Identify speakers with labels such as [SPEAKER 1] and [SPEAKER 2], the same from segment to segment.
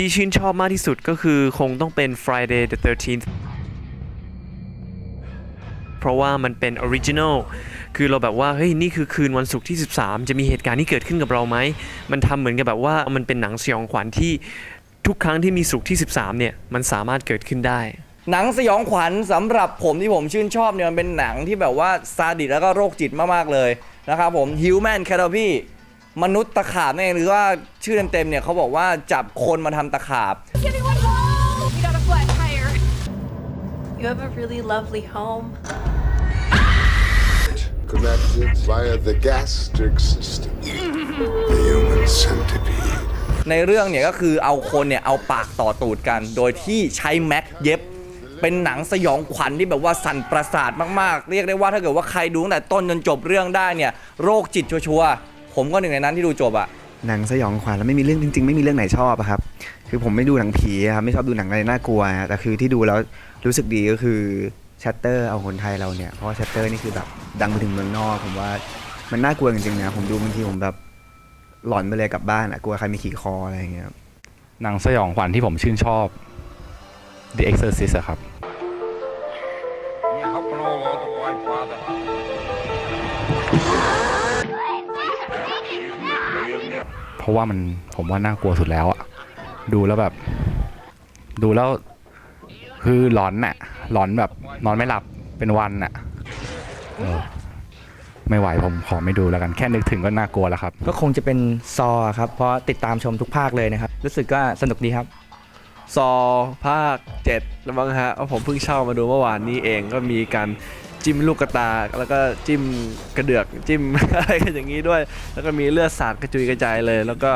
[SPEAKER 1] ที่ชื่นชอบมากที่สุดก็คือคงต้องเป็น Friday the 13th เพราะว่ามันเป็นออริจิน l ลคือเราแบบว่าเฮ้ยนี่คือคืนวันศุกร์ที่ 13 จะมีเหตุการณ์ที่เกิดขึ้นกับเราไหม มันทำเหมือนกับแบบว่ามันเป็นหนังสยองขวัญที่ทุกครั้งที่มีศุกร์ที่ 13 เนี่ย มันสามารถเกิดขึ้นได้
[SPEAKER 2] หนังสยองขวัญสำหรับผมที่ผมชื่นชอบเนี่ยมันเป็นหนังที่แบบว่าซาดิสแล้วก็โรคจิตมากๆเลยนะครับผม Human c a t a p y มนุษย์ตะขาบนั่นเองหรือว่าชื่อเต็มๆเนี่ยเขาบอกว่าจับคนมาทำตะขาบ
[SPEAKER 3] Anyone home? We got a flat tire.
[SPEAKER 4] You have a really lovely home.
[SPEAKER 5] connected via the gastric system. The human centipede.
[SPEAKER 2] ในเรื่องเนี่ยก็คือเอาคนเนี่ยเอาปากต่อตูดกัน โดยที่ใช้แม็กเย็บ เป็นหนังสยองขวัญที่แบบว่าสั่นประสาทมากๆ เรียกได้ว่าถ้าเกิดว่าใครดูตั้งแต่ต้นจนจบเรื่องได้เนี่ยโรคจิตชัวร์ๆ ผมก็หนึ่งในนั้นที่ดูจบอะ
[SPEAKER 6] หนังสยองขวัญแล้วไม่มีเรื่องจริง ๆ ไม่มีเรื่องไหนชอบอะครับ คือผมไม่ดูหนังผีอะครับไม่ชอบดูหนังอะไรน่ากลัวอะแต่คือที่ดูแล้วรู้สึกดีก็คือชัตเตอร์เอาคนไทยเราเนี่ยเพราะว่าชัตเตอร์นี่คือแบบดังไปถึงเมืองนอก ผมว่ามันน่ากลัวจริงๆนะผมดูบางทีผมแบบหลอนไปเลยกลับบ้านอะกลัวใครมีขี่คออะไรอย่างเงี้ยครับ
[SPEAKER 7] หนังสยองขวัญที่ผมชื่นชอบ The Exorcist อะครับเพ ราะว่ามันผมว่าน่ากลัวสุดแล้วอะดูแล้วแบบ ดูแล้ว คือหลอนน่ะ หลอนแบบนอนไม่หลับเป็นวันน่ะเออไม่ไหวผมขอไม่ดูแล้วกันแค่นึกถึงก็น่ากลัวแล้วครับ
[SPEAKER 8] ก็คงจะเป็นซอครับ เพราะติดตามชมทุกภาคเลยนะครับ รู้สึกก็สนุกดีครับ
[SPEAKER 9] ซอภาค7แล้วมั้งฮะเพราะผมเพิ่งเช่ามาดูเมื่อวานนี้เองก็มีการ จิ้มลูกกระตา แล้วก็จิ้มกระเดือกจิ้มอะไรกันอย่างนี้ด้วย แล้วก็มีเลือดสาดกระจุยกระจายเลย แล้วก็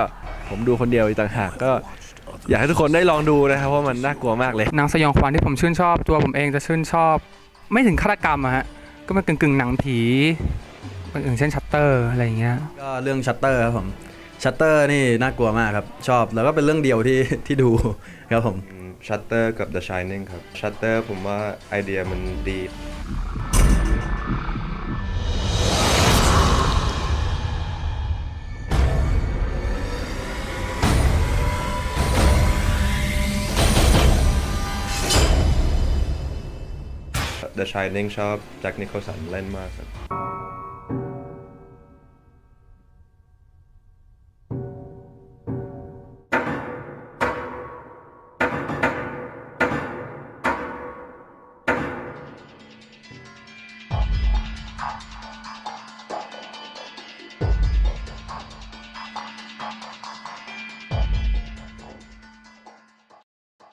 [SPEAKER 9] ผมดูคนเดียวอีกต่างหากก็ อยากให้ทุกคนได้ลองดูนะครับเพราะมันน่ากลัวมากเลย
[SPEAKER 10] หนังสยองขวัญที่ผมชื่นชอบ ตัวผมเองจะชื่นชอบ ไม่ถึงฆาตกรรมอะฮะก็เป็นกึ่งกึ่งๆหนังผีอย่างเช่นชัตเตอร์อะไรอย่างเงี้ย
[SPEAKER 11] ก็เรื่องชัตเตอร์ครับผมชัตเตอร์นี่น่ากลัวมากครับ ชอบแล้วก็เป็นเรื่องเดียวที่ที่ดูครับผม
[SPEAKER 12] ชัตเตอร์กับ The Shining ครับชัตเตอร์ผมว่าไอเดียมันดี The Shining ชอบแจ็คนิโคลสันเล่นมากครับ